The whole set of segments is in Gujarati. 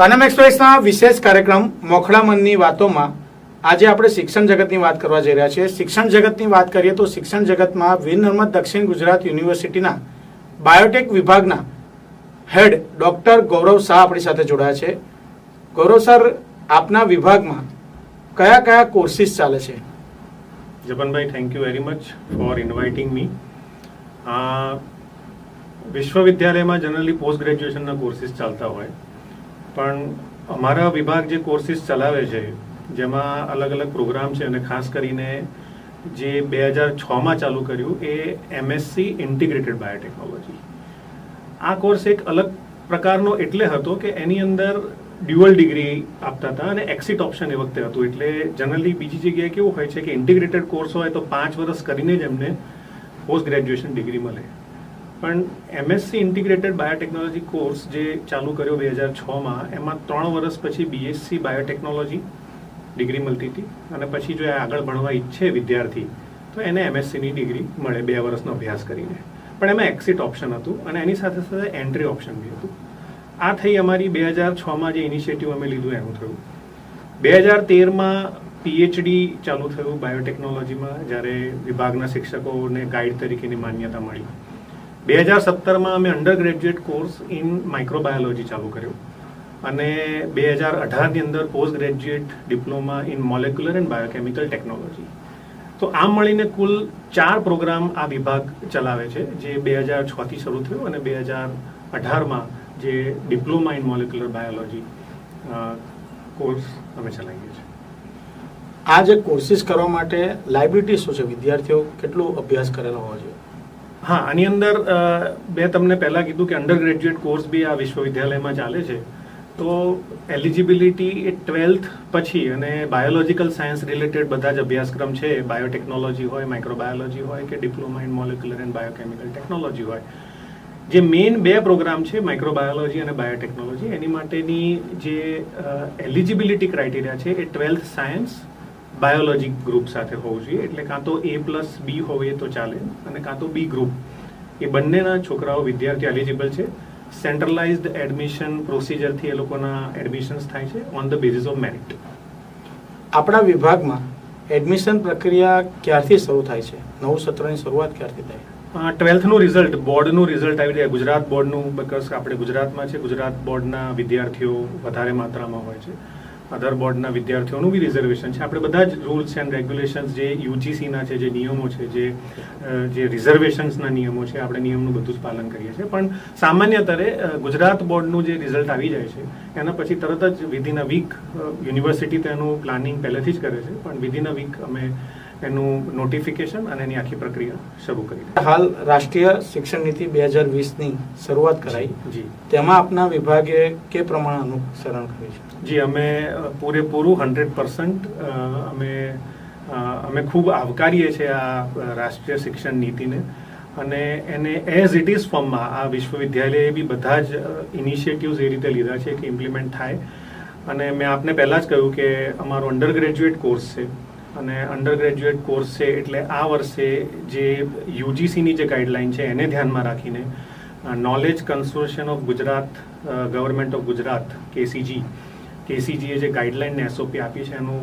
કાનમ એક્સપ્રેસના વિશેષ કાર્યક્રમ મોખડા મનની વાતોમાં આજે આપણે શિક્ષણ જગતની વાત કરવા જઈ રહ્યા છીએ. શિક્ષણ જગતની વાત કરીએ તો શિક્ષણ જગતમાં વીર દક્ષિણ ગુજરાત યુનિવર્સિટીના બાયોટેક વિભાગના હેડ ડૉક્ટર ગૌરવ શાહ આપણી સાથે જોડાયા છે. ગૌરવ સર, આપના વિભાગમાં કયા કયા કોર્સિસ ચાલે છે? જપનભાઈ thank you very much for inviting me વિશ્વવિદ્યાલયમાં જનરલી પોસ્ટ ગ્રેજ્યુએશનના કોર્સિસ ચાલતા હોય. પણ અમારા વિભાગ જે કોર્સિસ ચલાવે છે, જેમાં અલગ અલગ પ્રોગ્રામ છે અને ખાસ કરીને જે બે હજાર છમાં ચાલુ કર્યું એ એમએસસી ઇન્ટિગ્રેટેડ બાયોટેકનોલોજી આ કોર્સ એક અલગ પ્રકારનો એટલે હતો કે એની અંદર ડ્યુઅલ ડિગ્રી આપતા હતા અને એક્સિટ ઓપ્શન એ વખતે હતું. એટલે જનરલી બીજી જગ્યાએ કેવું હોય છે કે ઇન્ટિગ્રેટેડ કોર્સ હોય તો પાંચ વર્ષ કરીને જ એમને પોસ્ટ ગ્રેજ્યુએશન ડિગ્રી મળે. પણ એમએસસી ઇન્ટિગ્રેટેડ બાયોટેકનોલોજી કોર્સ જે ચાલુ કર્યો બે હજાર છમાં, એમાં ત્રણ વર્ષ પછી બીએસસી બાયોટેકનોલોજી ડિગ્રી મળતી હતી અને પછી જો આગળ ભણવા ઈચ્છે વિદ્યાર્થી, તો એને એમએસસીની ડિગ્રી મળે બે વર્ષનો અભ્યાસ કરીને. પણ એમાં એક્સિટ ઓપ્શન હતું અને એની સાથે સાથે એન્ટ્રી ઓપ્શન બી હતું. આ થઈ અમારી બે હજાર છમાં જે ઇનિશિયેટિવ અમે લીધું એનું થયું. બે હજાર તેરમાં પીએચડી ચાલુ થયું બાયોટેકનોલોજીમાં જ્યારે વિભાગના શિક્ષકોને ગાઈડ તરીકેની માન્યતા મળી. બે હજાર સત્તરમાં અમે under graduate course in microbiology ચાલુ કર્યો. અને બે હજાર અઢારની અંદર post graduate diploma in molecular and biochemical technology તો આમ મળીને કુલ ચાર પ્રોગ્રામ આ વિભાગ ચલાવે છે, જે બે હજાર છથી શરૂ થયો અને બે હજાર અઢારમાં જે diploma in molecular biology course અમે ચલાવીએ છીએ. આ જે કોર્સિસ કરવા માટે લાયબિલિટી શું છે? વિદ્યાર્થીઓ કેટલો અભ્યાસ કરેલો હોવો જોઈએ હા, આની અંદર મેં તમને પહેલાં કીધું કે અંડર ગ્રેજ્યુએટ કોર્સ બી આ વિશ્વવિદ્યાલયમાં ચાલે છે. તો એલિજિબિલિટી એ ટ્વેલ્થ પછી અને બાયોલોજીકલ સાયન્સ રિલેટેડ બધા જ અભ્યાસક્રમ છે. બાયોટેકનોલોજી હોય માઇક્રોબાયોલોજી હોય કે diploma in molecular and biochemical technology હોય. જે મેઇન બે પ્રોગ્રામ છે માઇક્રોબાયોલોજી અને બાયોટેકનોલોજી એની માટેની જે એલિજિબિલિટી ક્રાઇટેરિયા છે એ ટ્વેલ્થ સાયન્સ બાયોલોજી ગ્રુપ સાથે હોવું જોઈએ. એટલે કાં તો એ પ્લસ બી હોય તો ચાલે અને કાં તો બી ગ્રુપ એ બંનેના છોકરાઓ વિદ્યાર્થી એલિજિબલ છે. સેન્ટ્રલાઇઝડ એડમિશન પ્રોસિજરથી એ લોકોના એડમિશન્સ થાય છે on the basis of merit આપણા વિભાગમાં એડમિશન પ્રક્રિયા ક્યારથી શરૂ થાય છે? નવું સત્રની શરૂઆત ક્યારથી થાય? ટ્વેલ્થનું રિઝલ્ટ બોર્ડનું રિઝલ્ટ આવી જાય ગુજરાત બોર્ડનું બિકોઝ આપણે ગુજરાતમાં છે. ગુજરાત બોર્ડના વિદ્યાર્થીઓ વધારે માત્રામાં હોય છે. અધર બોર્ડના વિદ્યાર્થીઓનું બી રિઝર્વેશન છે. આપણે બધા જ રૂલ્સ એન્ડ રેગ્યુલેશન્સ જે યુજીસીના છે, જે નિયમો છે, જે જે રિઝર્વેશન્સના નિયમો છે, આપણે નિયમનું બધું જ પાલન કરીએ છીએ. પણ સામાન્યતરે ગુજરાત બોર્ડનું જે રિઝલ્ટ આવી જાય છે, એના પછી તરત જ વિધિન અ વીક યુનિવર્સિટી તેનું પ્લાનિંગ પહેલેથી જ કરે છે. પણ વિધિન અ વીક અમે એનું નોટિફિકેશન અને એની આખી પ્રક્રિયા શરૂ કરી હાલ રાષ્ટ્રીય શિક્ષણ નીતિ બે હજાર વીસની શરૂઆત કરાઈ. જી. તેમાં આપના વિભાગે કે પ્રમાણે અનુસરણ કર્યું છે? જી અમે પૂરેપૂરું હંડ્રેડ પર્સન્ટ અમે અમે ખૂબ આવકારીએ છીએ આ રાષ્ટ્રીય શિક્ષણ નીતિને. અને એને એઝ ઇટ ઇઝ ફોર્મમાં આ વિશ્વવિદ્યાલયે બી બધા જ ઇનિશિયેટિવ્સ એ રીતે લીધા છે કે ઇમ્પ્લિમેન્ટ થાય. અને મેં આપને પહેલાં જ કહ્યું કે અમારો અંડર ગ્રેજ્યુએટ કોર્સ છે. અને અંડર ગ્રેજ્યુએટ કોર્સ છે એટલે આ વર્ષે જે યુજીસીની જે ગાઈડલાઈન છે એને ધ્યાનમાં રાખીને knowledge consortium of Gujarat government of Gujarat KCG કેસીજીએ જે ગાઈડલાઇનને એસઓપી આપી છે એનું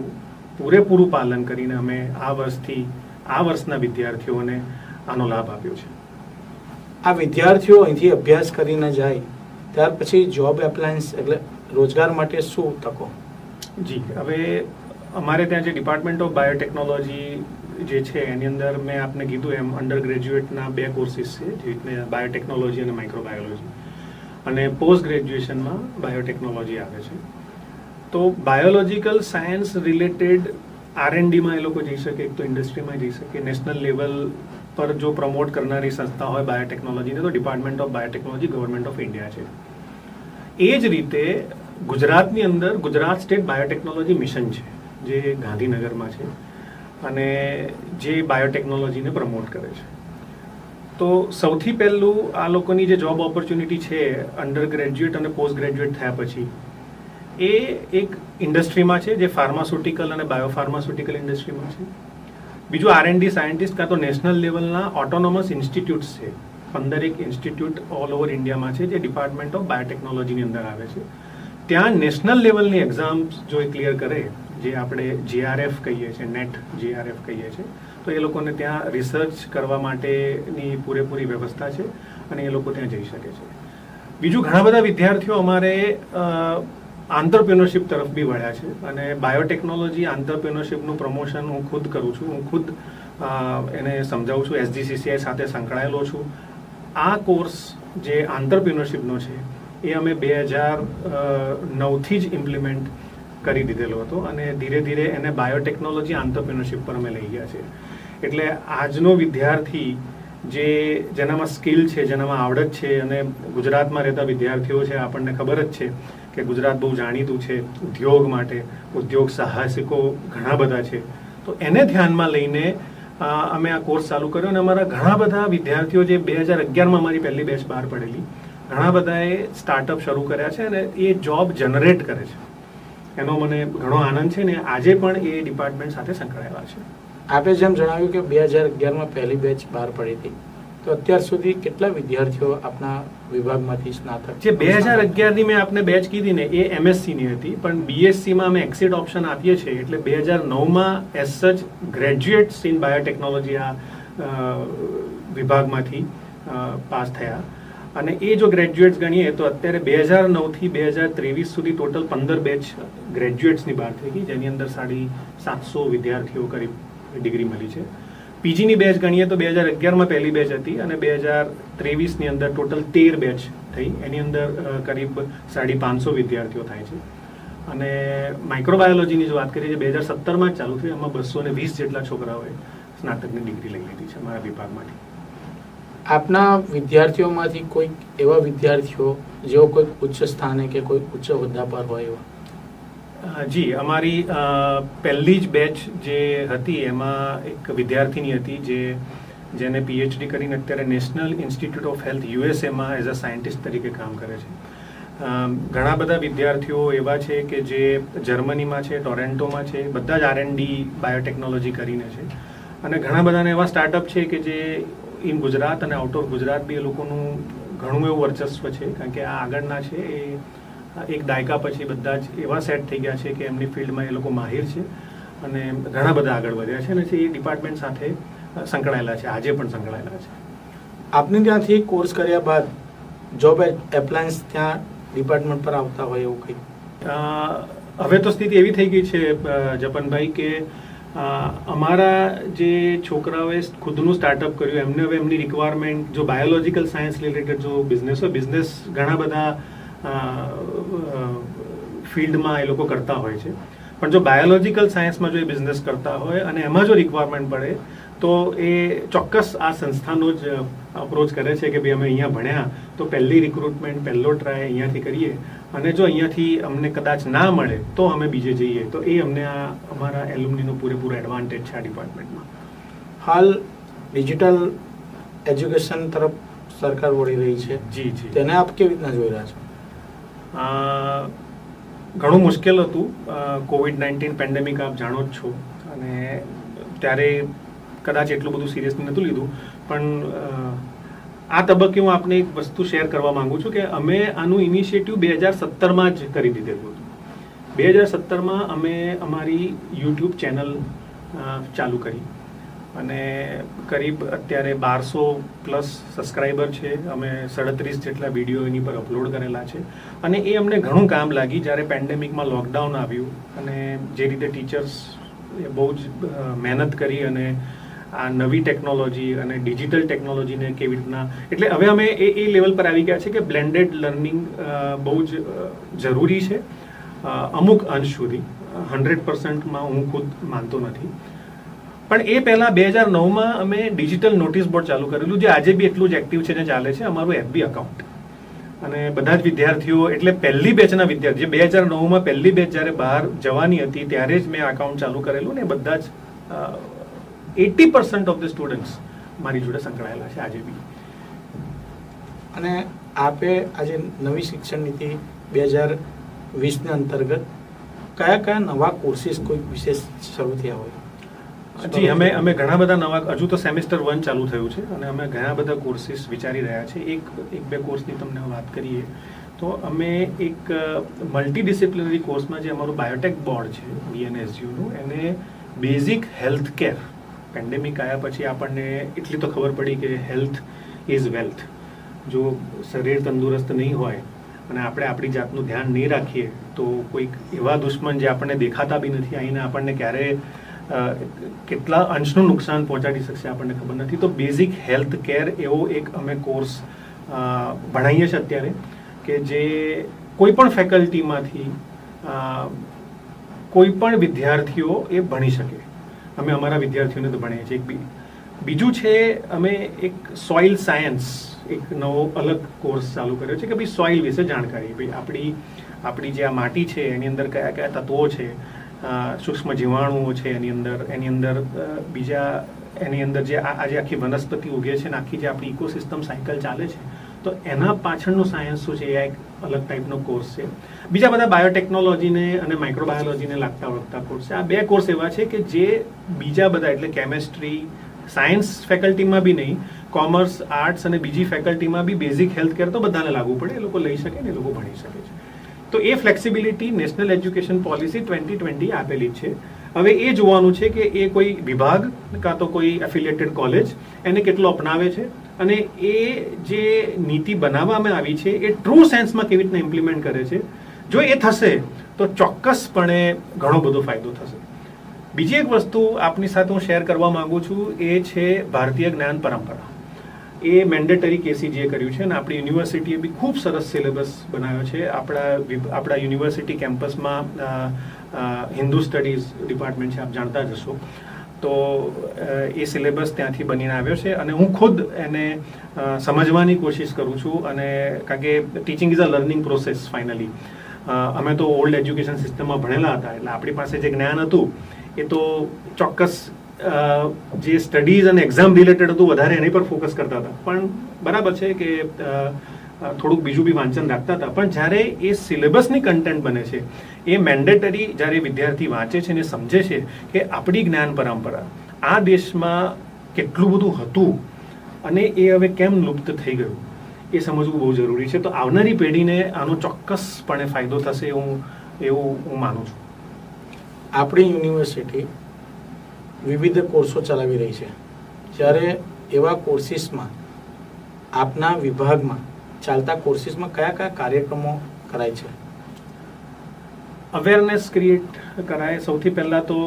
પૂરેપૂરું પાલન કરીને અમે આ વર્ષથી આ વર્ષના વિદ્યાર્થીઓને આનો લાભ આપ્યો છે. આ વિદ્યાર્થીઓ અહીંથી અભ્યાસ કરીને જાય ત્યાર પછી જોબ એપ્લાયન્સ એટલે રોજગાર માટે શું તકો? જી હવે અમારે ત્યાં જે ડિપાર્ટમેન્ટ ઓફ બાયોટેકનોલોજી જે છે, એની અંદર મેં આપને કીધું એમ અંડર ગ્રેજ્યુએટના બે કોર્સિસ છે, જે રીતે બાયોટેકનોલોજી અને માઇક્રોબાયોલોજી અને પોસ્ટ ગ્રેજ્યુએશનમાં બાયોટેકનોલોજી આવે છે. તો બાયોલોજીકલ સાયન્સ રિલેટેડ આરએનડીમાં એ લોકો જઈ શકે, એક તો ઇન્ડસ્ટ્રીમાં જઈ શકે. નેશનલ લેવલ પર જો પ્રમોટ કરનારી સંસ્થા હોય બાયોટેકનોલોજીને તો Department of Biotechnology Government of India છે. એ જ રીતે ગુજરાતની અંદર ગુજરાત સ્ટેટ બાયોટેકનોલોજી મિશન છે. જે ગાંધીનગરમાં છે અને જે બાયોટેકનોલોજીને પ્રમોટ કરે છે. તો સૌથી પહેલું આ લોકોની જે જોબ ઓપોર્ચ્યુનિટી છે અંડર ગ્રેજ્યુએટ અને પોસ્ટ ગ્રેજ્યુએટ થયા પછી, એ એક ઇન્ડસ્ટ્રીમાં છે જે ફાર્માસ્યુટિકલ અને બાયોફાર્માસ્યુટિકલ ઇન્ડસ્ટ્રીમાં છે. બીજું આર એન્ડ સાયન્ટિસ્ટ કાં તો નેશનલ લેવલના ઓટોનોમસ ઇન્સ્ટિટ્યૂટ્સ છે. પંદરેક ઇન્સ્ટિટ્યૂટ ઓલ ઓવર ઇન્ડિયામાં છે જે ડિપાર્ટમેન્ટ ઓફ બાયોટેકનોલોજીની અંદર આવે છે. ત્યાં નેશનલ લેવલની એક્ઝામ્સ જો એ ક્લિયર કરે જે આપણે જીઆરએફ કહીએ છીએ નેટ જીઆરએફ કહીએ છીએ, તો એ લોકોને ત્યાં રિસર્ચ કરવા માટેની પૂરેપૂરી વ્યવસ્થા છે અને એ લોકો ત્યાં જઈ શકે છે. બીજું ઘણા બધા વિદ્યાર્થીઓ અમારે આંતરપ્રિનરશિપ તરફ બી વળ્યા છે અને બાયોટેકનોલોજી આંતરપ્રિનરશિપનું પ્રમોશન હું ખુદ કરું છું. હું ખુદ એને સમજાવું છું. એસજીસીસીઆઈ સાથે સંકળાયેલો છું. આ કોર્સ જે આંતરપ્રિનરશિપનો છે, એ અમે બે હજાર નવથી જ ઇમ્પ્લિમેન્ટ કરી દીધેલો હતો અને ધીરે ધીરે એને બાયોટેકનોલોજી આંતરપ્રિનરશિપ પર અમે લઈ ગયા છે એટલે આજનો વિદ્યાર્થી જે જેનામાં સ્કિલ છે, જેનામાં આવડત છે અને ગુજરાતમાં રહેતા વિદ્યાર્થીઓ છે, આપણને ખબર જ છે કે ગુજરાત બહુ જાણીતું છે, ઉદ્યોગ માટે, ઉદ્યોગ સાહસિકો ઘણા બધા છે. તો એને ધ્યાનમાં લઈને અમે આ કોર્સ ચાલુ કર્યો અને અમારા ઘણા બધા વિદ્યાર્થીઓ જે બે હજાર અગિયારમાં મારી પહેલી બેચ બહાર પડેલી, ઘણા બધાએ સ્ટાર્ટઅપ શરૂ કર્યા છે અને એ જોબ જનરેટ કરે છે. એનો મને ઘણો આનંદ છે ને આજે પણ એ ડિપાર્ટમેન્ટ સાથે સંકળાયેલા છે. આપે જેમ જણાવ્યું કે બે હજાર અગિયારમાં પહેલી બેચ બહાર પડી હતી તો અત્યાર સુધી કેટલા વિદ્યાર્થીઓ આપના વિભાગમાંથી સ્નાતક જે બે હજાર અગિયારની મેં આપને બેચ કીધી ને એ એમએસસીની હતી પણ બીએસસીમાં અમે એક્સિટ ઓપ્શન આપીએ છીએ એટલે બે હજાર નવમાં એઝ સચ ગ્રેજ્યુએટ્સ ઇન બાયોટેકનોલોજી આ વિભાગમાંથી પાસ થયા. અને એ જો ગ્રેજ્યુએટ્સ ગણીએ તો અત્યારે બે હજાર નવથી બે હજાર ત્રેવીસ સુધી ટોટલ પંદર બેચ ગ્રેજ્યુએટ્સની બહાર થઈ ગઈ, જેની અંદર સાડી સાતસો વિદ્યાર્થીઓ કરી ડિગ્રી મળી છે. પીજીની બેચ ગણીએ તો બે હજાર અગિયારમાં પહેલી બેચ હતી અને બે હજાર ત્રેવીસની અંદર ટોટલ તેર બેચ થઈ. એની અંદર કરીબ સાડી પાંચસો વિદ્યાર્થીઓ થાય છે. અને માઇક્રોબાયોલોજીની જો વાત કરીએ, જે બે હજાર સત્તરમાં જ ચાલુ થઈ, એમાં બસો ને વીસ જેટલા છોકરાઓએ સ્નાતકની ડિગ્રી લઈ લીધી છે મારા વિભાગમાંથી. આપના વિદ્યાર્થીઓમાંથી કોઈક એવા વિદ્યાર્થીઓ, જેઓ કોઈ ઉચ્ચ સ્થાને કે કોઈ ઉચ્ચ હોદ્દા પર હોય એવા? જી, અમારી પહેલી જ બેચ જે હતી, એમાં એક વિદ્યાર્થીની હતી જે, જેને પીએચડી કરીને અત્યારે નેશનલ ઇન્સ્ટિટ્યૂટ ઓફ હેલ્થ યુએસએમાં એઝ અ સાયન્ટિસ્ટ તરીકે કામ કરે છે. ઘણા બધા વિદ્યાર્થીઓ એવા છે કે જે જર્મનીમાં છે, ટોરેન્ટોમાં છે, બધા જ આરએનડી બાયોટેકનોલોજી કરીને છે. અને ઘણા બધાને એવા સ્ટાર્ટઅપ છે કે જે ઇન ગુજરાત અને આઉટ ઓફ ગુજરાત બી એ લોકોનું ઘણું એવું વર્ચસ્વ છે કારણ કે આ આગળના છે એ એક દાયકા પછી બધા જ એવા સેટ થઈ ગયા છે કે એમની ફિલ્ડમાં એ લોકો માહિર છે અને ઘણા બધા આગળ વધ્યા છે અને એ ડિપાર્ટમેન્ટ સાથે સંકળાયેલા છે આજે પણ સંકળાયેલા છે. આપને ત્યાંથી કોર્સ કર્યા બાદ જોબ એપ્લાયન્સ ત્યાં ડિપાર્ટમેન્ટ પર આવતા હોય એવું કંઈ? હવે તો સ્થિતિ એવી થઈ ગઈ છે જપનભાઈ કે અમારા જે છોકરાઓએ ખુદનું સ્ટાર્ટઅપ કર્યું, એમને હવે એમની રિક્વાયરમેન્ટ જો બાયોલોજીકલ સાયન્સ રિલેટેડ જો બિઝનેસ હોય બિઝનેસ ઘણા બધા ફિલ્ડમાં એ લોકો કરતા હોય છે. પણ જો બાયોલોજિકલ સાયન્સમાં જો એ બિઝનેસ કરતા હોય અને એમાં જો રિક્વાયરમેન્ટ પડે, તો એ ચોક્કસ આ સંસ્થાનો જ અપ્રોચ કરે છે કે ભાઈ અમે અહીંયા ભણ્યા તો પહેલી રિક્રુટમેન્ટ પહેલો ટ્રાય અહીંયાથી કરીએ. અને જો અહીંયાથી અમને કદાચ ના મળે તો અમે બીજે જઈએ. તો એ અમને આ અમારા એલ્યુમનીનો પૂરેપૂરો એડવાન્ટેજ છે આ ડિપાર્ટમેન્ટમાં હાલ ડિજિટલ એજ્યુકેશન તરફ સરકાર વળી રહી છે. જી જી. તેને આપ કેવી રીતના જોઈ રહ્યા છો? ઘણું મુશ્કેલ હતું. કોવિડ નાઇન્ટીન પેન્ડેમિક આપ જાણો જ છો. અને ત્યારે કદાચ એટલું બધું સિરિયસલી નહોતું લીધું. પણ આ તબક્કે હું આપને એક વસ્તુ શેર કરવા માંગુ છું કે અમે આનું ઇનિશિયેટિવ બે હજાર સત્તરમાં જ કરી દીધેલું હતું. બે હજાર સત્તરમાં અમે અમારી યુટ્યુબ ચેનલ ચાલુ કરી. અને કરીબ અત્યારે બારસો પ્લસ સબસ્ક્રાઈબર છે. અમે સડત્રીસ જેટલા વીડિયો એની પર અપલોડ કરેલા છે. અને એ અમને ઘણું કામ લાગી. જ્યારે પેન્ડેમિકમાં લોકડાઉન આવ્યું અને જે રીતે ટીચર્સ બહુ જ મહેનત કરી અને આ નવી ટેકનોલોજી અને ડિજિટલ ટેકનોલોજીને કેવી રીતના એટલે હવે અમે એ એ લેવલ પર આવી ગયા છે કે બ્લેન્ડેડ લર્નિંગ બહુ જ જરૂરી છે. અમુક અંશ સુધી. હંડ્રેડ પર્સન્ટમાં હું ખુદ માનતો નથી. પણ એ પહેલાં બે હજાર નવમાં અમે ડિજિટલ નોટિસ બોર્ડ ચાલુ કરેલું, જે આજે બી એટલું જ એક્ટિવ છે ને ચાલે છે, અમારું એફબી અકાઉન્ટ અને બધા જ વિદ્યાર્થીઓ, એટલે પહેલી બેચના વિદ્યાર્થી જે બે હજાર નવમાં પહેલી બેચ જ્યારે બહાર જવાની હતી, ત્યારે જ મેં અકાઉન્ટ ચાલુ કરેલું ને બધા જ eighty percent of the students મારી જોડે સંકળાયેલા છે આજે બી. અને આપે આજે નવી શિક્ષણ નીતિ બે હજાર વીસના અંતર્ગત કયા કયા નવા કોર્સિસ કોઈ વિશેષ શરૂ થયા હોય? જી અમે અમે ઘણા બધા નવા હજુ તો સેમેસ્ટર વન ચાલુ થયું છે અને અમે ઘણા બધા કોર્સિસ વિચારી રહ્યા છે એક એક બે કોર્સની તમને વાત કરીએ. તો અમે એક મલ્ટી ડિસિપ્લિનરી કોર્સમાં જે અમારું બાયોટેક બોર્ડ છે બીએનએસયુનું એને બેઝિક હેલ્થ કેર પેન્ડેમિક આવ્યા પછી આપણને એટલી તો ખબર પડી કે હેલ્થ ઇઝ વેલ્થ જો શરીર તંદુરસ્ત નહીં હોય અને આપણે આપણી જાતનું ધ્યાન નહીં રાખીએ, તો કોઈક એવા દુશ્મન જે આપણને દેખાતા બી નથી આવીને આપણને ક્યારે કેટલા અંશનું નુકસાન પહોંચાડી શકશે આપણને ખબર નથી. તો બેઝિક હેલ્થ કેર એવો એક અમે કોર્સ ભણાવીએ છીએ અત્યારે કે જે કોઈ પણ ફેકલ્ટીમાંથી કોઈ પણ વિદ્યાર્થીઓ એ ભણી શકે. અમે અમારા વિદ્યાર્થીઓને તો ભણીએ છીએ. બીજું છે, અમે એક સોઇલ સાયન્સ એક નવો અલગ કોર્સ ચાલુ કર્યો છે કે ભાઈ સોઇલ વિશે જાણકારી. ભાઈ આપણી આપણી જે આ માટી છે, એની અંદર કયા કયા તત્વો છે સૂક્ષ્મ જીવાણુઓ છે એની અંદર એની અંદર બીજા એની અંદર જે આજે આખી વનસ્પતિ ઉગે છે ને આખી જે આપણી ઇકોસિસ્ટમ સાયકલ ચાલે છે તો એના પાછળનો સાયન્સ શું છે? એ એક અલગ ટાઈપનો કોર્સ છે. બીજા બધા બાયોટેકનોલોજીને અને માઇક્રોબાયોલોજીને લાગતા વળગતા કોર્સ છે. આ બે કોર્સ એવા છે કે જે બીજા બધા, એટલે કેમેસ્ટ્રી સાયન્સ ફેકલ્ટીમાં બી નહીં કોમર્સ આર્ટ્સ અને બીજી ફેકલ્ટીમાં બી બેઝિક હેલ્થ કેર તો બધાને લાગુ પડે. એ લોકો લઈ શકે ને એ લોકો ભણી શકે છે. તો એ flexibility national education policy twenty twenty આપેલી છે. હવે એ જોવાનું છે કે એ કોઈ વિભાગ કાં તો કોઈ એફિલિયેટેડ કોલેજ એને કેટલો અપનાવે છે? અને એ જે નીતિ બનાવવામાં આવી છે, એ ટ્રુ સેન્સમાં કેવી રીતના ઇમ્પ્લિમેન્ટ કરે છે, જો એ થશે, તો ચોક્કસપણે ઘણો બધો ફાયદો થશે. બીજી એક વસ્તુ આપની સાથે હું શેર કરવા માંગુ છું, એ છે ભારતીય જ્ઞાન પરંપરા. એ મેન્ડેટરી કેસીજીએ કર્યું છે અને આપણી યુનિવર્સિટીએ બી ખૂબ સરસ સિલેબસ બનાવ્યો છે. આપણા આપણા યુનિવર્સિટી કેમ્પસમાં હિન્દુ સ્ટડીઝ ડિપાર્ટમેન્ટ છે, આપ જાણતા જ હશો. તો એ સિલેબસ ત્યાંથી બનીને આવ્યો છે અને હું ખુદ એને સમજવાની કોશિશ કરું છું અને કારણ કે teaching is a learning process finally અમે તો ઓલ્ડ એજ્યુકેશન સિસ્ટમમાં ભણેલા હતા એટલે આપણી પાસે જે જ્ઞાન હતું, એ તો ચોક્કસ જે સ્ટડીઝ અને એક્ઝામ રિલેટેડ હતું, વધારે એની પર ફોકસ કરતા હતા. પણ બરાબર છે કે થોડુંક બીજું બી વાંચન રાખતા હતા. પણ જ્યારે એ સિલેબસની કન્ટેન્ટ બને છે, એ મેન્ડેટરી જ્યારે વિદ્યાર્થી વાંચે છે ને સમજે છે કે આપણી જ્ઞાન પરંપરા આ દેશમાં કેટલું બધું હતું અને એ હવે કેમ લુપ્ત થઈ ગયું, એ સમજવું બહુ જરૂરી છે. તો આવનારી પેઢીને આનો ચોક્કસપણે ફાયદો થશે એવું એવું હું માનું છું. આપણી યુનિવર્સિટી વિવિધ કોર્સો ચલાવી રહી છે. જ્યારે એવા કોર્સિસમાં આપના વિભાગમાં ચાલતા કોર્સિસમાં કયા કયા કાર્યક્રમો કરાય છે? અવેરનેસ ક્રિએટ કરાય. સૌથી પહેલાં તો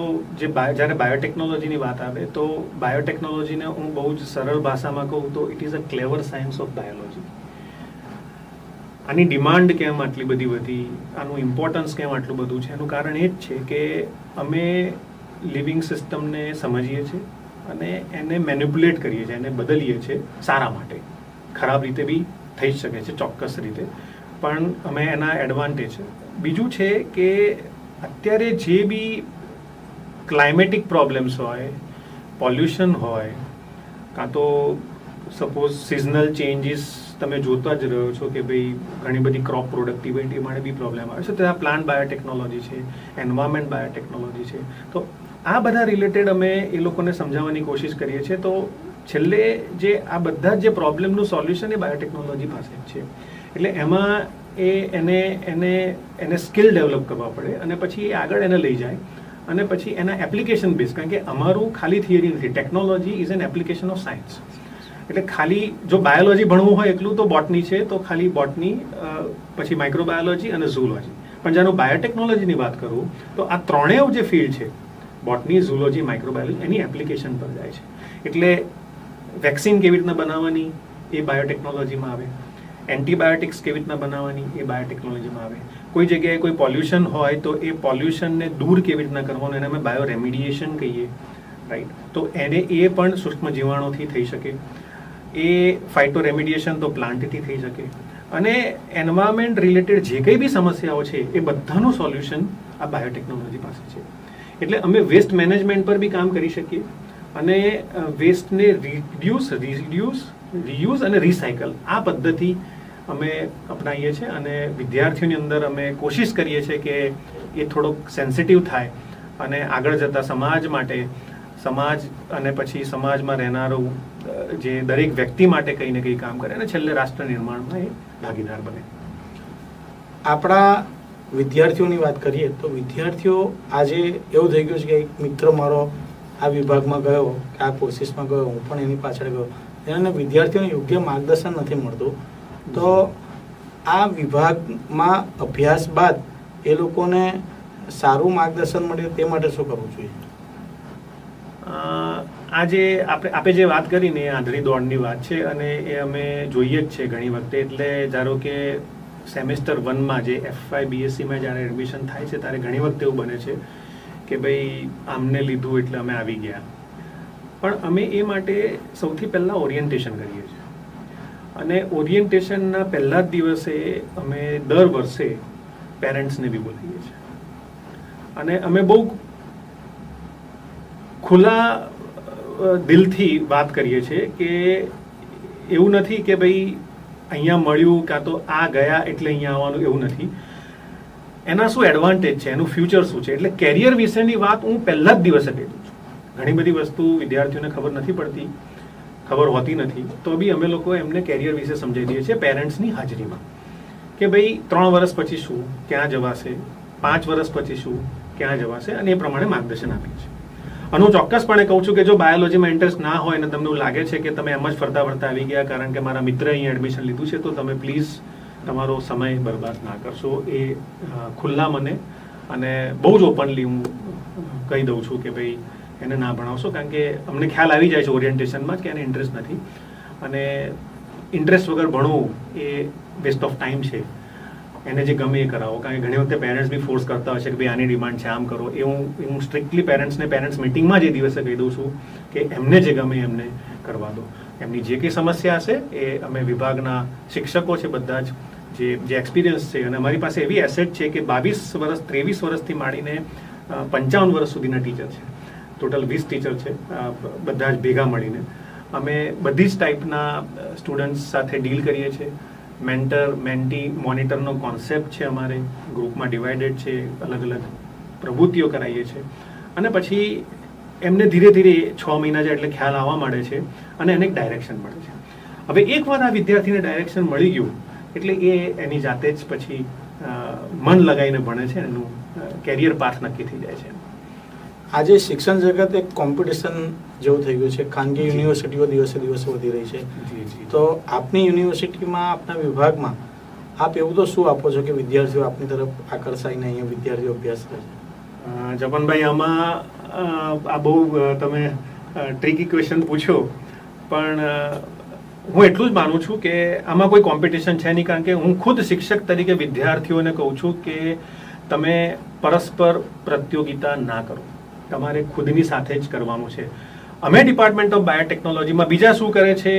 જે બાય જ્યારે બાયોટેકનોલોજીની વાત આવે, તો બાયોટેકનોલોજીને હું બહુ જ સરળ ભાષામાં કહું તો it is a clever science of biology આની ડિમાન્ડ કેમ આટલી બધી વધી? આનું ઇમ્પોર્ટન્સ કેમ આટલું બધું છે? એનું કારણ એ જ છે કે અમે લિવિંગ સિસ્ટમને સમજીએ છીએ અને એને મેન્યુપ્યુલેટ કરીએ છીએ, એને બદલીએ છીએ સારા માટે. ખરાબ રીતે બી થઈ શકે છે, ચોક્કસ રીતે. પણ અમે એના એડવાન્ટેજ બીજું છે કે અત્યારે જે બી ક્લાઇમેટિક પ્રોબ્લેમ્સ હોય પોલ્યુશન હોય, કાં તો સપોઝ સિઝનલ ચેન્જીસ તમે જોતા જ રહ્યો છો કે ભાઈ ઘણી બધી ક્રોપ પ્રોડક્ટિવિટી માટે બી પ્રોબ્લેમ આવે છે. ત્યાં પ્લાન્ટ બાયોટેકનોલોજી છે એન્વાયરમેન્ટ બાયોટેકનોલોજી છે. તો આ બધા રિલેટેડ અમે એ લોકોને સમજાવવાની કોશિશ કરીએ છીએ. તો છેલ્લે જે આ બધા જ પ્રોબ્લેમનું સોલ્યુશન એ બાયોટેકનોલોજી પાસે જ છે. એટલે એમાં એ એને એને એને સ્કિલ ડેવલપ કરવા પડે અને પછી એ આગળ એને લઈ જાય અને પછી એના એપ્લિકેશન બેઝ કારણ કે અમારું ખાલી થિયરી નથી. Technology is an application of science એટલે ખાલી જો બાયોલોજી ભણવું હોય એટલું તો બોટની છે, તો ખાલી બોટની પછી માઇક્રોબાયોલોજી અને ઝૂલોજી પણ જ્યારે બાયોટેકનોલોજીની વાત કરું, તો આ ત્રણેય જે ફિલ્ડ છે બોટની ઝૂલોજી માઇક્રોબાયોલોજી એની એપ્લિકેશન પર જાય છે. એટલે વેક્સિન કેવી રીતના બનાવવાની? એ બાયોટેકનોલોજીમાં આવે. એન્ટીબાયોટિક્સ કેવી રીતના બનાવવાની? એ બાયોટેકનોલોજીમાં આવે. કોઈ જગ્યાએ કોઈ પોલ્યુશન હોય તો એ પોલ્યુશનને દૂર કેવી રીતના કરવાનું? એને અમે બાયો રેમિડિએશન કહીએ રાઈટ તો એને એ પણ સૂક્ષ્મ જીવાણુથી થઈ શકે. એ ફાઇટો રેમિડિએશન તો પ્લાન્ટથી થઈ શકે. અને એન્વાયરમેન્ટ રિલેટેડ જે કંઈ બી સમસ્યાઓ છે, એ બધાનું સોલ્યુશન આ બાયોટેકનોલોજી પાસે છે. એટલે અમે વેસ્ટ મેનેજમેન્ટ પર બી કામ કરી શકીએ. અને વેસ્ટને રિડ્યુસ રિડ્યુસ રિયુઝ અને રિસાયકલ આ પદ્ધતિ અમે અપનાવીએ છીએ અને વિદ્યાર્થીઓની અંદર અમે કોશિશ કરીએ છીએ કે એ થોડોક સેન્સિટિવ થાય અને આગળ જતા સમાજ માટે, સમાજ અને પછી સમાજમાં રહેનારું જે દરેક વ્યક્તિ માટે કંઈ ને કંઈ કામ કરે અને છેલ્લે રાષ્ટ્ર નિર્માણમાં એ ભાગીદાર બને. આપણા વિદ્યાર્થીઓની વાત કરીએ તો વિદ્યાર્થીઓ આજે એવું થઈ ગયું છે કે એક મિત્ર મારો આ વિભાગમાં ગયો, કે આ કોર્સિસમાં ગયો, હું પણ એની પાછળ ગયો. એને વિદ્યાર્થીઓને યોગ્ય માર્ગદર્શન નથી મળતું. તો આ વિભાગમાં અભ્યાસ બાદ એ લોકોને સારું માર્ગદર્શન મળે તે માટે શું કરવું જોઈએ? આજે આપણે આપણે જે વાત કરીને આંધળી દોડની વાત છે અને એ અમે જોઈએ જ છે ઘણી વખતે. એટલે ધારો કે સેમેસ્ટર વનમાં જે એફઆઈ બીએસસીમાં જ્યારે એડમિશન થાય છે, ત્યારે ઘણી વખત એવું બને છે કે ભાઈ આમને લીધું એટલે અમે આવી ગયા. પણ અમે એ માટે સૌથી પહેલાં ઓરિએન્ટેશન કરીએ છીએ. અને ઓરિએન્ટેશનના પહેલા જ દિવસે અમે દર વર્ષે પેરેન્ટ્સને બી બોલાવીએ છીએ. અને અમે બહુ ખુલ્લા દિલથી વાત કરીએ છીએ કે એવું નથી કે ભાઈ અહીંયા મળ્યું કાં તો આ ગયા એટલે અહીંયા આવવાનું એવું નથી. એના શું એડવાન્ટેજ છે? એનું ફ્યુચર શું છે? એટલે કેરિયર વિશેની વાત હું પહેલા જ દિવસે કહી દઉં છું. ઘણી બધી વસ્તુ વિદ્યાર્થીઓને ખબર નથી પડતી, ખબર હોતી નથી. તો બી અમે લોકો એમને કેરિયર વિશે સમજાવી દઈએ છીએ પેરેન્ટ્સની હાજરીમાં. કે ભાઈ ત્રણ વર્ષ પછી શું? ક્યાં જવાશે? પાંચ વર્ષ પછી શું? ક્યાં જવાશે? અને એ પ્રમાણે માર્ગદર્શન આપીએ છીએ. અને હું ચોક્કસપણે કહું છું કે જો બાયોલોજીમાં ઇન્ટરેસ્ટ ના હોય અને તમને લાગે છે કે તમે એમ જ ફરતા ફરતા આવી ગયા કારણ કે મારા મિત્ર અહીં એડમિશન લીધું છે, તો તમે પ્લીઝ તમારો સમય બરબાદ ના કરશો. એ ખુલ્લા મને અને બહુ જ ઓપનલી હું કહી દઉં છું કે ભાઈ એને ના ભણાવશો કારણ કે અમને ખ્યાલ આવી જાય છે ઓરિએન્ટેશનમાં કે એને ઇન્ટરેસ્ટ નથી. અને ઇન્ટરેસ્ટ વગર ભણવું એ વેસ્ટ ઓફ ટાઈમ છે. એને જે ગમે એ કરાવો. કારણ કે ઘણી વખતે પેરેન્ટ્સ બી ફોર્સ કરતા હોય છે કે ભાઈ આની ડિમાન્ડ છે, આમ કરો. એ હું હું સ્ટ્રિક્ટલી પેરેન્ટ્સને પેરેન્ટ્સ મિટિંગમાં જે દિવસે કહી દઉં છું કે એમને જે ગમે એમને કરવા દો. એમની જે કંઈ સમસ્યા હશે એ અમે વિભાગના શિક્ષકો છે બધા જ, જે જે એક્સપિરિયન્સ છે. અને અમારી પાસે એવી એસેટ છે કે બાવીસ વર્ષ, ત્રેવીસ વર્ષથી માંડીને પંચાવન વર્ષ સુધીના ટીચર છે. ટોટલ વીસ ટીચર છે બધા જ ભેગા મળીને. અમે બધી જ ટાઈપના સ્ટુડન્ટ્સ સાથે ડીલ કરીએ છીએ. મેન્ટર, મેન્ટી, મોનિટરનો કોન્સેપ્ટ છે અમારે. ગ્રુપમાં ડિવાઇડેડ છે અલગ અલગ પ્રવૃત્તિઓ કરાવીએ છીએ અને પછી એમને ધીરે ધીરે છ મહિના જે એટલે ખ્યાલ આવવા માંડે છે અને એને એક ડાયરેક્શન મળે છે. હવે એકવાર આ વિદ્યાર્થીને ડાયરેક્શન મળી ગયું, એટલે એ એની જાતે જ પછી મન લગાવીને ભણે છે એનું કેરિયર પાથ નક્કી થઈ જાય છે. આજે શિક્ષણ જગત એક કોમ્પિટિશન જેવું થઈ ગયું છે. ખાનગી યુનિવર્સિટીઓ દિવસે દિવસે વધી રહી છે. તો આપની યુનિવર્સિટીમાં આપના વિભાગમાં આપ એવું તો શું આપો છો કે વિદ્યાર્થીઓ આપની તરફ આકર્ષાઈને અહીંયા વિદ્યાર્થીઓ અભ્યાસ કરે છે? જપનભાઈ આમાં આ બહુ તમે ટ્રીકી ક્વેશ્ચન પૂછ્યો પણ હું એટલું જ માનું છું કે આમાં કોઈ કોમ્પિટિશન છે નહીં કારણ કે હું ખુદ શિક્ષક તરીકે વિદ્યાર્થીઓને કહું છું કે તમે પરસ્પર પ્રતિયોગિતા ના કરો. તમારે ખુદની સાથે જ કરવાનું છે. અમે ડિપાર્ટમેન્ટ ઓફ બાયોટેકનોલોજીમાં બીજા શું કરે છે,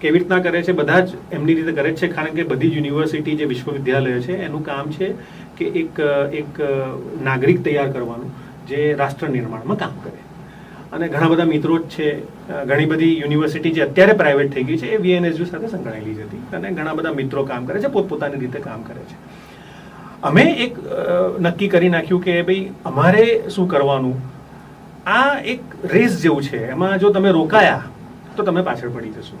કેવી રીતના કરે છે, બધા જ એમની રીતે કરે છે, કારણ કે બધી જ યુનિવર્સિટી જે વિશ્વવિદ્યાલય છે, એનું કામ છે કે એક એક નાગરિક તૈયાર કરવાનું, જે રાષ્ટ્ર નિર્માણમાં કામ કરે. અને ઘણા બધા મિત્રો જ છે, ઘણી બધી યુનિવર્સિટી જે અત્યારે પ્રાઇવેટ થઈ ગઈ છે, એ વીએનએસયુ સાથે સંકળાયેલી જ હતી. અને ઘણા બધા મિત્રો કામ કરે છે, પોતપોતાની રીતે કામ કરે છે. અમે એક નક્કી કરી નાખ્યું કે ભાઈ અમારે શું કરવાનું આ એક રેસ જેવું છે. એમાં જો તમે રોકાયા, તો તમે પાછળ પડી જશો.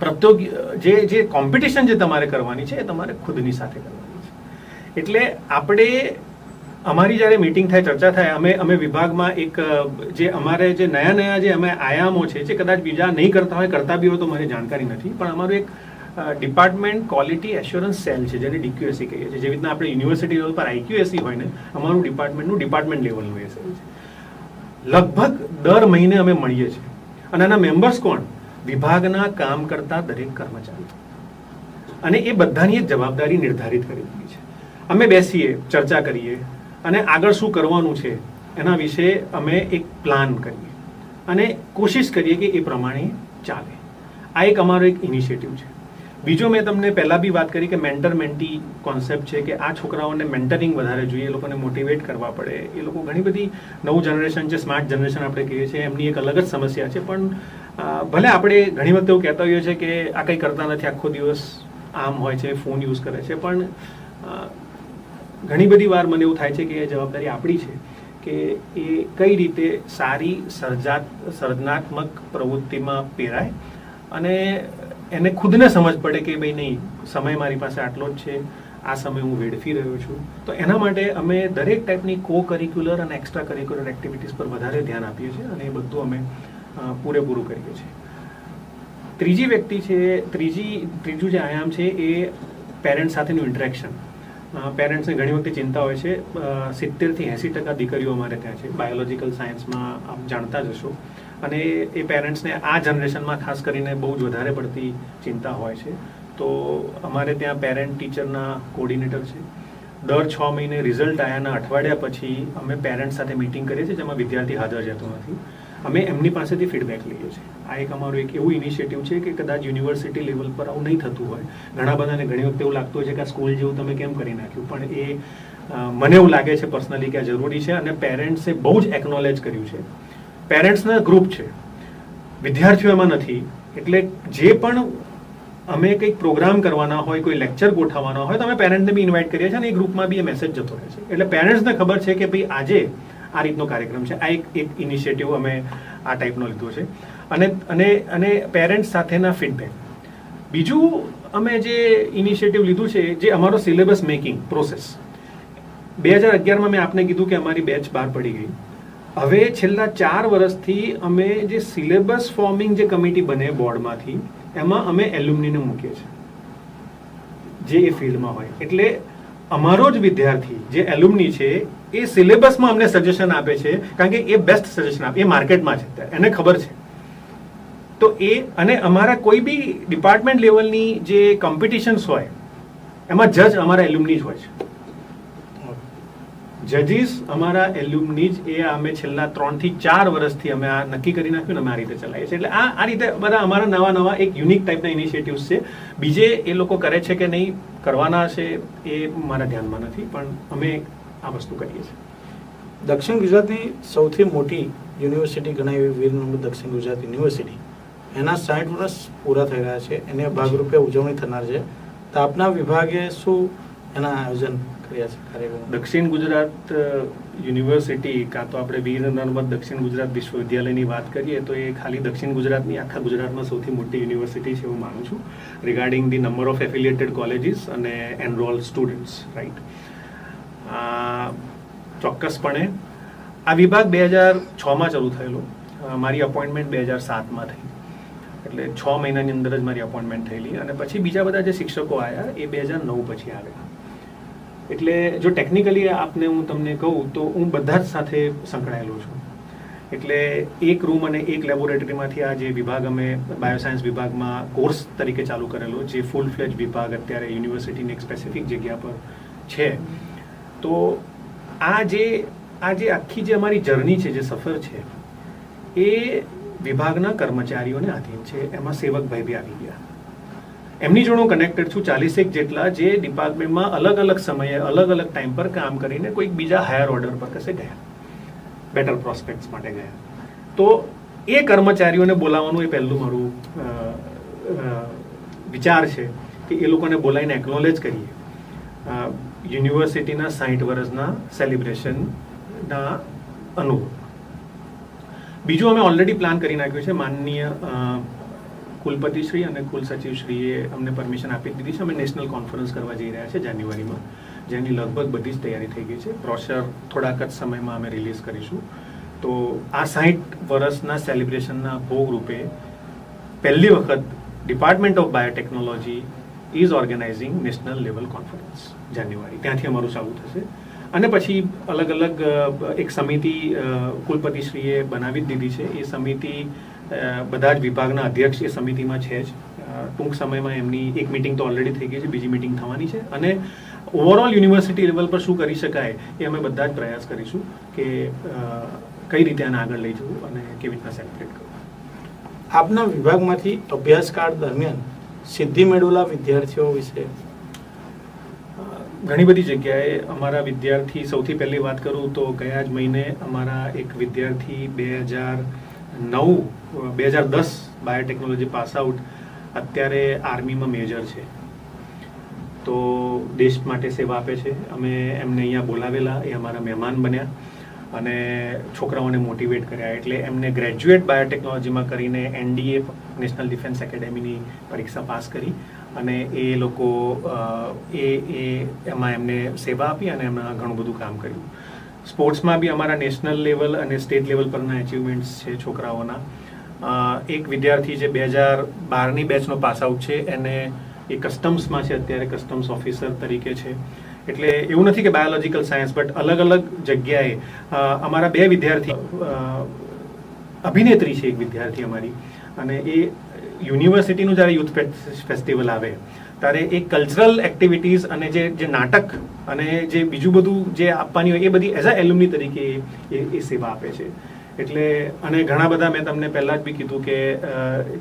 પ્રત્યોગી, જે જે કોમ્પિટિશન જે તમારે કરવાની છે, એ તમારે ખુદની સાથે કરવાની છે. એટલે આપણે, અમારી જ્યારે મીટિંગ થાય, ચર્ચા થાય, અમે અમે વિભાગમાં એક, જે અમારે જે નયા નયા જે અમે આયામો છે, જે કદાચ બીજા નહીં કરતા હોય, કરતા બી હોય તો મને જાણકારી નથી. પણ અમારું એક ડિપાર્ટમેન્ટ ક્વોલિટી એશ્યોરન્સ સેલ છે, જેને ડીક્યુએસી કહીએ છીએ. જેવી રીતના આપણે યુનિવર્સિટી લેવલ પર આઈક્યુએસી હોય ને, અમારું ડિપાર્ટમેન્ટનું ડિપાર્ટમેન્ટ લેવલનું એ સેલ છે. લગભગ દર મહિને અમે મળીએ છીએ. અને આના મેમ્બર્સ કોણ? વિભાગના કામ કરતા દરેક કર્મચારી. અને એ બધાની એક જવાબદારી નિર્ધારિત કરી દીધી છે. અમે બેસીએ, ચર્ચા કરીએ, અને આગળ શું કરવાનું છે, એના વિશે અમે એક પ્લાન કરીએ. અને કોશિશ કરીએ કે એ પ્રમાણે ચાલે. આ એક અમારો એક ઇનિશિયેટિવ છે. બીજો મેં તમને પહેલાં બી વાત કરી કે મેન્ટર મેન્ટી કોન્સેપ્ટ છે કે આ છોકરાઓને મેન્ટરિંગ વધારે જોઈએ, એ લોકોને મોટિવેટ કરવા પડે. એ લોકો ઘણી બધી નવું જનરેશન છે સ્માર્ટ જનરેશન આપણે કહીએ છીએ, એમની એક અલગ જ સમસ્યા છે. પણ ભલે આપણે ઘણી વખત એવું કહેતા હોઈએ છીએ કે આ કંઈ કરતા નથી, આખો દિવસ આમ હોય છે ફોન યુઝ કરે છે. પણ ઘણી બધી વાર મને એવું થાય છે કે એ જવાબદારી આપણી છે કે એ કઈ રીતે સારી સર્જાત સર્જનાત્મક પ્રવૃત્તિમાં પેરાય અને એને ખુદને સમજ પડે કે ભાઈ નહીં, સમય મારી પાસે આટલો જ છે, આ સમય હું વેડફી રહ્યો છું. તો એના માટે અમે દરેક ટાઈપની કો કરિક્યુલર અને એક્સ્ટ્રા કરિક્યુલર એક્ટિવિટીઝ પર વધારે ધ્યાન આપીએ છીએ અને એ બધું અમે પૂરેપૂરું કરીએ છીએ. ત્રીજી વ્યક્તિ છે, ત્રીજી, ત્રીજું જે આયામ છે એ પેરેન્ટ્સ સાથેનું ઇન્ટરેક્શન પેરેન્ટ્સને ઘણી વખતે ચિંતા હોય છે સિત્તેરથી એંસી ટકા દીકરીઓ અમારે ત્યાં છે. બાયોલોજીકલ સાયન્સમાં આપ જાણતા જ હશો. અને એ પેરેન્ટ્સને આ જનરેશનમાં ખાસ કરીને બહુ જ વધારે પડતી ચિંતા હોય છે. તો અમારે ત્યાં પેરેન્ટ ટીચરના કોર્ડિનેટર છે. દર છ મહિને રિઝલ્ટ આવ્યાના અઠવાડિયા પછી અમે પેરેન્ટ્સ સાથે મિટિંગ કરીએ છીએ જેમાં વિદ્યાર્થી હાજર જતો નથી અમે એમની પાસેથી ફીડબેક લઈએ છીએ. આ એક અમારું એક એવું ઇનિશિયેટિવ છે કે કદાચ યુનિવર્સિટી લેવલ પર આવું નહીં થતું હોય. ઘણા બધાને ઘણી વખતે એવું લાગતું હોય છે કે આ સ્કૂલ જેવું તમે કેમ કરી નાખ્યું? પણ એ મને એવું લાગે છે પર્સનલી કે આ જરૂરી છે અને પેરેન્ટ્સે બહુ જ એકનોલેજ કર્યું છે. પેરેન્ટ્સના ગ્રુપ છે. વિદ્યાર્થીઓ એમાં નથી. એટલે જે પણ અમે કંઈક પ્રોગ્રામ કરવાના હોય, કોઈ લેક્ચર ગોઠવવાના હોય, તો અમે પેરેન્ટ્સને બી ઇન્વાઇટ કરીએ છીએ અને એ ગ્રુપમાં બી એ મેસેજ જતો રહે છે. એટલે પેરેન્ટ્સને ખબર છે કે ભાઈ આજે આ રીતનો કાર્યક્રમ છે. આ એક એક ઇનિશિયેટિવ અમે આ ટાઈપનો લીધો છે. અને અને અને પેરેન્ટ્સ સાથેના ફીડબેક. બીજું અમે જે ઇનિશિયેટિવ લીધું છે, જે અમારો સિલેબસ મેકિંગ પ્રોસેસ. બે હજાર અગિયારમાં મેં આપને કીધું કે અમારી બેચ બહાર પડી ગઈ. હવે છેલ્લા ચાર વર્ષથી અમે જે સિલેબસ ફોર્મિંગ જે કમિટી બને બોર્ડમાંથી, એમાં અમે એલ્યુમનીને મૂકીએ છીએ. જે એ ફિલ્ડમાં હોય. એટલે અમારો જ વિદ્યાર્થી જે એલ્યુમની છે, એ સિલેબસમાં અમને સજેશન આપે છે, કારણ કે એ બેસ્ટ સજેશન આપે. એ માર્કેટમાં છે. એને ખબર છે. તો એ અને અમારા કોઈ બી ડિપાર્ટમેન્ટ લેવલની જે કોમ્પિટિશન્સ હોય, એમાં જજ અમારા એલ્યુમની જ હોય છે. જજીસ અમારા એલ્યુમની જ, એ અમે છેલ્લા ત્રણથી ચાર વર્ષથી અમે આ નક્કી કરી નાખ્યું ને અમે આ રીતે ચલાવીએ છીએ. એટલે આ આ રીતે બધા અમારા નવા નવા એક યુનિક ટાઈપના ઇનિશિયેટિવ્સ છે. બીજે એ લોકો કરે છે કે નહીં, કરવાના છે એ મારા ધ્યાનમાં નથી, પણ અમે આ વસ્તુ કરીએ છીએ. દક્ષિણ ગુજરાતની સૌથી મોટી યુનિવર્સિટી ગણાય એવી વીર દક્ષિણ ગુજરાત યુનિવર્સિટી એના સાઠ વર્ષ પૂરા થઈ રહ્યા છે. એને ભાગરૂપે ઉજવણી થનાર છે. તો આપના વિભાગે શું એના આયોજન દક્ષિણ ગુજરાત યુનિવર્સિટી કાં તો આપણે વીર નર્મદ દક્ષિણ ગુજરાત વિશ્વવિદ્યાલયની વાત કરીએ, તો એ ખાલી દક્ષિણ ગુજરાતની, આખા ગુજરાતમાં સૌથી મોટી યુનિવર્સિટી છે એવું માનું છું regarding the number of affiliated colleges અને એનરોલ સ્ટુડન્ટ્સ રાઈટ ચોક્કસપણે, આ વિભાગ બે હજાર છમાં શરૂ થયેલો. મારી અપોઇન્ટમેન્ટ બે હજાર સાતમાં થઈ. એટલે છ મહિનાની અંદર જ મારી અપોઇન્ટમેન્ટ થયેલી. અને પછી બીજા બધા જે શિક્ષકો આવ્યા એ બે હજાર નવ પછી આવ્યા. એટલે જો ટેકનિકલી આપને હું તમને કહું, તો હું બધા જ સાથે સંકળાયેલો છું. એટલે એક રૂમ અને એક લેબોરેટરીમાંથી આ જે વિભાગ અમે બાયોસાયન્સ વિભાગમાં કોર્સ તરીકે ચાલુ કરેલો, જે ફૂલ ફ્લેજ વિભાગ અત્યારે યુનિવર્સિટીની એક સ્પેસિફિક જગ્યા પર છે. તો આ જે આ જે આખી જે અમારી જર્ની છે, જે સફર છે, એ વિભાગના કર્મચારીઓને આધીન છે. એમાં સેવકભાઈ બી આવી ગયા. એમની જોડે હું કનેક્ટેડ છું ચાલીસેક જેટલા જે ડિપાર્ટમેન્ટમાં અલગ અલગ સમયે, અલગ અલગ ટાઈમ પર કામ કરીને કોઈક બીજા હાયર ઓર્ડર પર કશે ગયા. બેટર પ્રોસ્પેક્ટ્સ માટે ગયા. તો એ કર્મચારીઓને બોલાવવાનું એ પહેલું મારું વિચાર છે કે એ લોકોને બોલાવીને એકનોલેજ કરીએ. યુનિવર્સિટીના સાઠ વર્ષના સેલિબ્રેશનના અનુભવ. બીજું અમે ઓલરેડી પ્લાન કરી નાખ્યું છે માનનીય કુલપતિશ્રી અને કુલસચિવશ્રીએ અમને પરમિશન આપી દીધી છે. અમે નેશનલ કોન્ફરન્સ કરવા જઈ રહ્યા છે જાન્યુઆરીમાં, જેની લગભગ બધી જ તૈયારી થઈ ગઈ છે. બ્રોશર થોડાક જ સમયમાં અમે રિલીઝ કરીશું. તો આ સાઠ વર્ષના સેલિબ્રેશનના ભોગરૂપે પહેલી વખત department of biotechnology is organising national level conference January. ત્યાંથી અમારું ચાલુ થશે. અને પછી અલગ અલગ એક સમિતિ કુલપતિશ્રીએ બનાવી જ દીધી છે. એ સમિતિ બધા જ વિભાગના અધ્યક્ષ એ સમિતિમાં છે જ. ટૂંક સમયમાં એમની એક મિટિંગ તો ઓલરેડી થઈ ગઈ છે બીજી મિટિંગ થવાની છે. અને ઓવરઓલ યુનિવર્સિટી લેવલ પર શું કરી શકાય એ અમે બધા જ પ્રયાસ કરીશું કે કઈ રીતે આને આગળ લઈ જવું અને કેવી રીતના સેલિબ્રેટ કરવું. આપના વિભાગમાંથી અભ્યાસકાળ દરમિયાન સિદ્ધિ મેળવેલા વિદ્યાર્થીઓ વિશે? ઘણી બધી જગ્યાએ અમારા વિદ્યાર્થી સૌથી પહેલી વાત કરું તો ગયા જ મહિને અમારા એક વિદ્યાર્થી બે હજાર નવ, બે હજાર દસ બાયોટેકનોલોજી પાસ આઉટ અત્યારે આર્મીમાં મેજર છે. તો દેશ માટે સેવા આપે છે. અમે એમને અહીંયા બોલાવેલા, એ અમારા મહેમાન બન્યા અને છોકરાઓને મોટિવેટ કર્યા. એટલે એમને ગ્રેજ્યુએટ બાયોટેકનોલોજીમાં કરીને એનડીએ, નેશનલ ડિફેન્સ એકેડેમીની પરીક્ષા પાસ કરી અને એ લોકો એ એ એમાં એમને સેવા આપી અને એમના ઘણું બધું કામ કર્યું. સ્પોર્ટ્સમાં બી અમારા નેશનલ લેવલ અને સ્ટેટ લેવલ પરના એચિવમેન્ટ્સ છે છોકરાઓના. એક વિદ્યાર્થી જે બે હજાર બારની બેચનો પાસ આઉટ છે, એને એ કસ્ટમ્સમાં છે, અત્યારે કસ્ટમ્સ ઓફિસર તરીકે છે. એટલે એવું નથી કે બાયોલોજીકલ સાયન્સ બટ અલગ અલગ જગ્યાએ અમારા બે વિદ્યાર્થી અભિનેત્રી છે એક વિદ્યાર્થી અમારી. અને એ યુનિવર્સિટીનું જ્યારે યુથ ફેસ્ટિવલ આવે ત્યારે એ કલ્ચરલ એક્ટિવિટીઝ અને જે જે નાટક અને જે બીજું બધું જે આપવાની હોય એ બધી એઝ અ એલ્યુમની તરીકે એ એ સેવા આપે છે. એટલે અને ઘણા બધા મેં તમને પહેલાં જ બી કીધું કે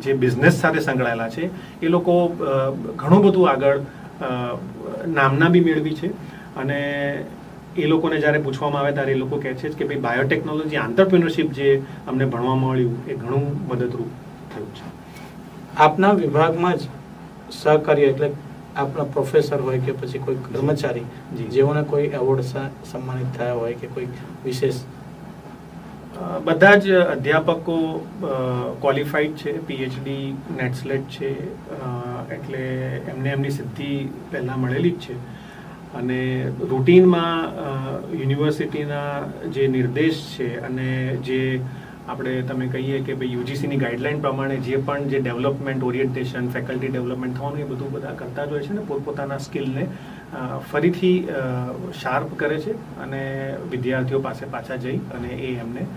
જે બિઝનેસ સાથે સંકળાયેલા છે, એ લોકો ઘણું બધું આગળ નામના બી મેળવી છે. અને એ લોકોને જ્યારે પૂછવામાં આવે ત્યારે એ લોકો કહે છે કે ભાઈ બાયોટેકનોલોજી આંતરપ્રિનરશિપ જે અમને ભણવા મળ્યું, એ ઘણું મદદરૂપ થયું છે. આપના વિભાગમાં જ સહકાર્ય એટલે આપણા પ્રોફેસર હોય કે પછી કોઈ કર્મચારી. જેઓને કોઈ એવોર્ડ સન્માનિત થયા હોય કે કોઈ વિશેષ બધા જ અધ્યાપકો ક્વોલિફાઈડ છે પીએચડી નેટસ્લેટ છે એટલે એમને એમની સિદ્ધિ પહેલાં મળેલી જ છે અને રૂટીનમાં યુનિવર્સિટીના જે નિર્દેશ છે અને જે આપણે તમે કહીએ કે ભાઈ યુજીસીની ગાઈડલાઈન પ્રમાણે જે પણ જે ડેવલપમેન્ટ ઓરિએન્ટેશન ફેકલ્ટી ડેવલપમેન્ટ થવાનું, એ બધું બધા કરતા જ હોય છે ને, પોતપોતાના સ્કિલને ફરીથી શાર્પ કરે છે અને વિદ્યાર્થીઓ પાસે પાછા જઈ અને એ એમને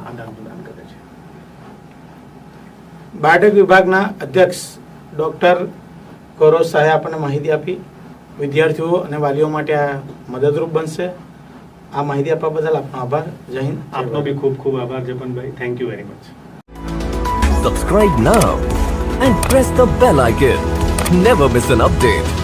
આદાન પ્રદાન કરે છે. બાયોટેક વિભાગના અધ્યક્ષ ડૉક્ટર ગૌરવ શાહે આપણને માહિતી આપી. વિદ્યાર્થીઓ અને વાલીઓ માટે આ મદદરૂપ બનશે. આ માહિતી આપવા બદલ આપનો આભાર જય હિન્દ જય આપનો ભારત. બી ખૂબ ખૂબ આભાર જપનભાઈ thank you very much Subscribe now and press the bell icon. Never miss an update.